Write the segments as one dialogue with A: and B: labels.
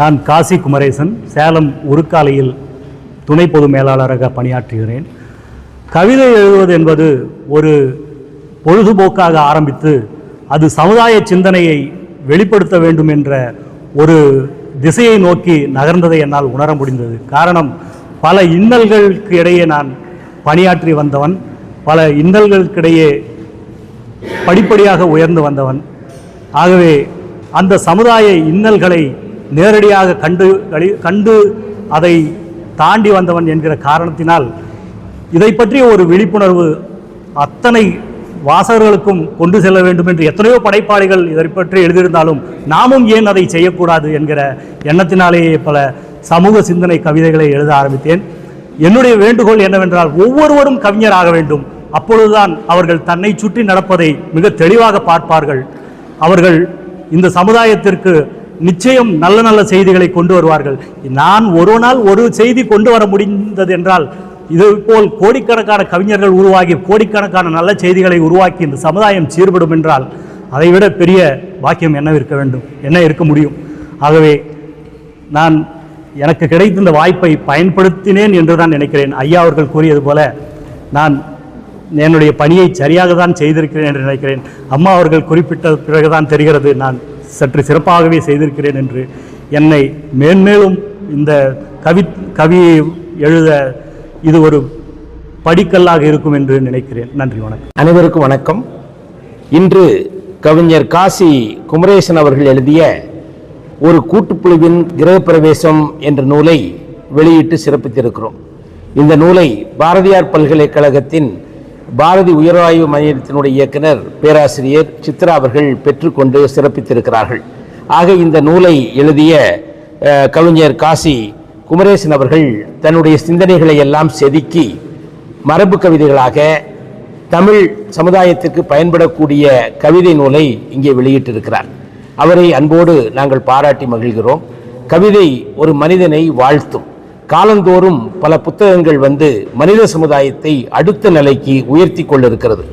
A: நான் காசி குமரேசன் சேலம் உருக்காலையில் துணை பொது மேலாளராக பணியாற்றுகிறேன். கவிதை எழுதுவது என்பது ஒரு பொழுதுபோக்காக ஆரம்பித்து அது சமுதாய சிந்தனையை வெளிப்படுத்த வேண்டும் என்ற ஒரு திசையை நோக்கி நகர்ந்ததை என்னால் உணர முடிந்தது. காரணம் பல இன்னல்களுக்கு இடையே நான் பணியாற்றி வந்தவன் பல இன்னல்களுக்கிடையே படிப்படியாக உயர்ந்து வந்தவன். ஆகவே அந்த சமுதாய இன்னல்களை நேரடியாக கண்டு கண்டு அதை தாண்டி வந்தவன் என்கிற காரணத்தினால் இதை பற்றிய ஒரு விழிப்புணர்வு அத்தனை வாசகர்களுக்கும் கொண்டு செல்ல வேண்டும் என்று எத்தனையோ படைப்பாளிகள் இதை பற்றி எழுதியிருந்தாலும் நாமும் ஏன் அதை செய்யக்கூடாது என்கிற எண்ணத்தினாலேயே பல சமூக சிந்தனை கவிதைகளை எழுத ஆரம்பித்தேன். என்னுடைய வேண்டுகோள் என்னவென்றால் ஒவ்வொருவரும் கவிஞராக வேண்டும். அப்பொழுதுதான் அவர்கள் தன்னை சுற்றி நடப்பதை மிக தெளிவாக பார்ப்பார்கள். அவர்கள் இந்த சமுதாயத்திற்கு நிச்சயம் நல்ல நல்ல செய்திகளை கொண்டு வருவார்கள். நான் ஒரு நாள் ஒரு செய்தி கொண்டு வர முடிந்தது என்றால் இது போல் கோடிக்கணக்கான கவிஞர்கள் உருவாகி கோடிக்கணக்கான நல்ல செய்திகளை உருவாக்கி இந்த சமுதாயம் சீர்படும் என்றால் அதைவிட பெரிய பாக்கியம் என்ன இருக்க வேண்டும்? என்ன இருக்க முடியும்? ஆகவே நான் எனக்கு கிடைத்த இந்த வாய்ப்பை பயன்படுத்தினேன் என்று தான் நினைக்கிறேன். ஐயா அவர்கள் கூறியது போல நான் என்னுடைய பணியை சரியாக தான் செய்திருக்கிறேன் என்று நினைக்கிறேன். அம்மா அவர்கள் குறிப்பிட்ட பிறகுதான் தெரிகிறது. நான் சற்று சிறப்பாகவே செய்திருக்கிறேன் என்று என்னை மேன்மேலும் இந்த கவி கவியை எழுத இது ஒரு படிக்கல்லாக இருக்கும் என்று நினைக்கிறேன். நன்றி வணக்கம்.
B: அனைவருக்கும் வணக்கம். இன்று கவிஞர் காசி குமரேசன் அவர்கள் எழுதிய ஒரு கூட்டுப்புழுவின் கிரகப்பிரவேசம் என்ற நூலை வெளியிட்டு சிறப்பித்திருக்கிறோம். இந்த நூலை பாரதியார் பல்கலைக்கழகத்தின் பாரதி உயராய்வு மையத்தினுடைய இயக்குனர் பேராசிரியர் சித்ரா அவர்கள் பெற்றுக்கொண்டு சிறப்பித்திருக்கிறார்கள். ஆக இந்த நூலை எழுதிய கவிஞர் காசி குமரேசன் அவர்கள் தன்னுடைய சிந்தனைகளை எல்லாம் செதுக்கி மரபு கவிதைகளாக தமிழ் சமுதாயத்திற்கு பயன்படக்கூடிய கவிதை நூலை இங்கே வெளியிட்டிருக்கிறார். அவரை அன்போடு நாங்கள் பாராட்டி மகிழ்கிறோம். கவிதை ஒரு மனிதனை வாழ்த்தும். காலந்தோறும் பல புத்தகங்கள் வந்து மனித சமுதாயத்தை அடுத்த நிலைக்கு உயர்த்தி கொண்டிருக்கிறது.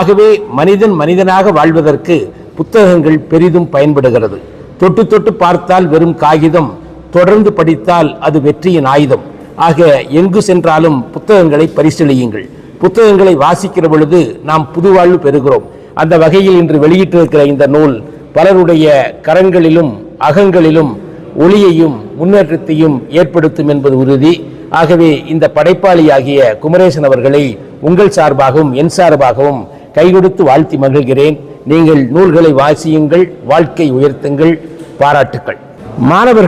B: ஆகவே மனிதன் மனிதனாக வாழ்வதற்கு புத்தகங்கள் பெரிதும் பயன்படுகிறது. தொட்டு தொட்டு பார்த்தால் வெறும் காகிதம் தொடர்ந்து படித்தால் அது வெற்றியின் ஆயுதம். ஆக எங்கு சென்றாலும் புத்தகங்களை பரிசீலியுங்கள். புத்தகங்களை வாசிக்கிற பொழுது நாம் புது வாழ்வு பெறுகிறோம். அந்த வகையில் இன்று வெளியிட்டிருக்கிற இந்த நூல் பலருடைய கரங்களிலும் அகங்களிலும் ஒளியையும் முன்னேற்றத்தையும் ஏற்படுத்தும் என்பது உறுதி. ஆகவே இந்த படைப்பாளியாகிய குமரேசன் அவர்களை உங்கள் சார்பாகவும் என் சார்பாகவும் கைகொடுத்து வாழ்த்தி மகிழ்கிறேன். நீங்கள் நூல்களை வாசியுங்கள் வாழ்க்கை உயர்த்துங்கள் பாராட்டுக்கள். மாணவர்